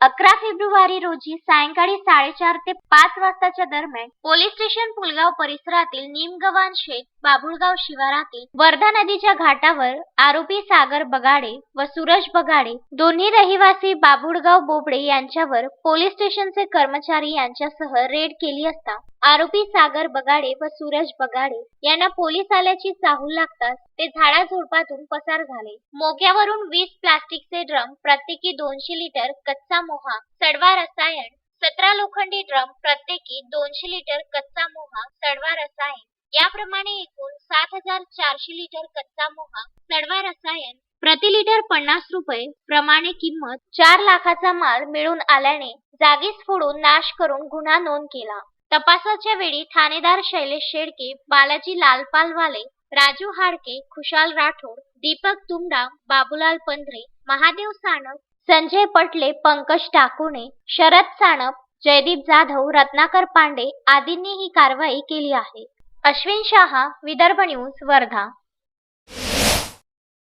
अकरा फेब्रुवारी रोजी सायंकाळी साडेचार ते पाच वाजताच्या दरम्यान पोलीस स्टेशन पुलगाव परिसरातील निमगवान शेत बाबुळगाव शिवारातील वर्धा नदीच्या घाटावर आरोपी सागर बगाडे व सूरज बगाडे दोन्ही रहिवासी बाबुळगाव बोबडे यांच्यावर पोलीस स्टेशनचे कर्मचारी यांच्यासह रेड केली असता आरोपी सागर बगाडे व सूरज बगाडे यांना पोलीस आल्याची चाहूल लागताच ते झाडाझुडपातून पसार झाले. मोक्यावरून वीस प्लास्टिकचे ड्रम प्रत्येकी दोनशे लिटर कच्चा मोहा सडवा रसायन सतरा लोखंडी ड्रम प्रत्येकी दोनशे लिटर कच्चा मोहा सडवा रसायन याप्रमाणे एकूण सात हजार चारशे लिटर कच्चा मोहा सडवा रसायन प्रति लिटर पन्नास रुपये प्रमाणे किंमत चार लाखाचा माल मिळून आल्याने जागीच फोडून नाश करून गुन्हा नोंद केला. तपासाच्या वेळी ठाणेदार शैलेश शेडके बालाजी लालपालवाले राजू हाडके खुशाल राठोड दीपक तुमडा बाबूलाल पंधरे महादेव सानप संजय पटले पंकज टाकुणे शरद सानप जयदीप जाधव रत्नाकर पांडे आदींनी ही कारवाई केली आहे. अश्विन शहा विदर्भ न्यूज वर्धा.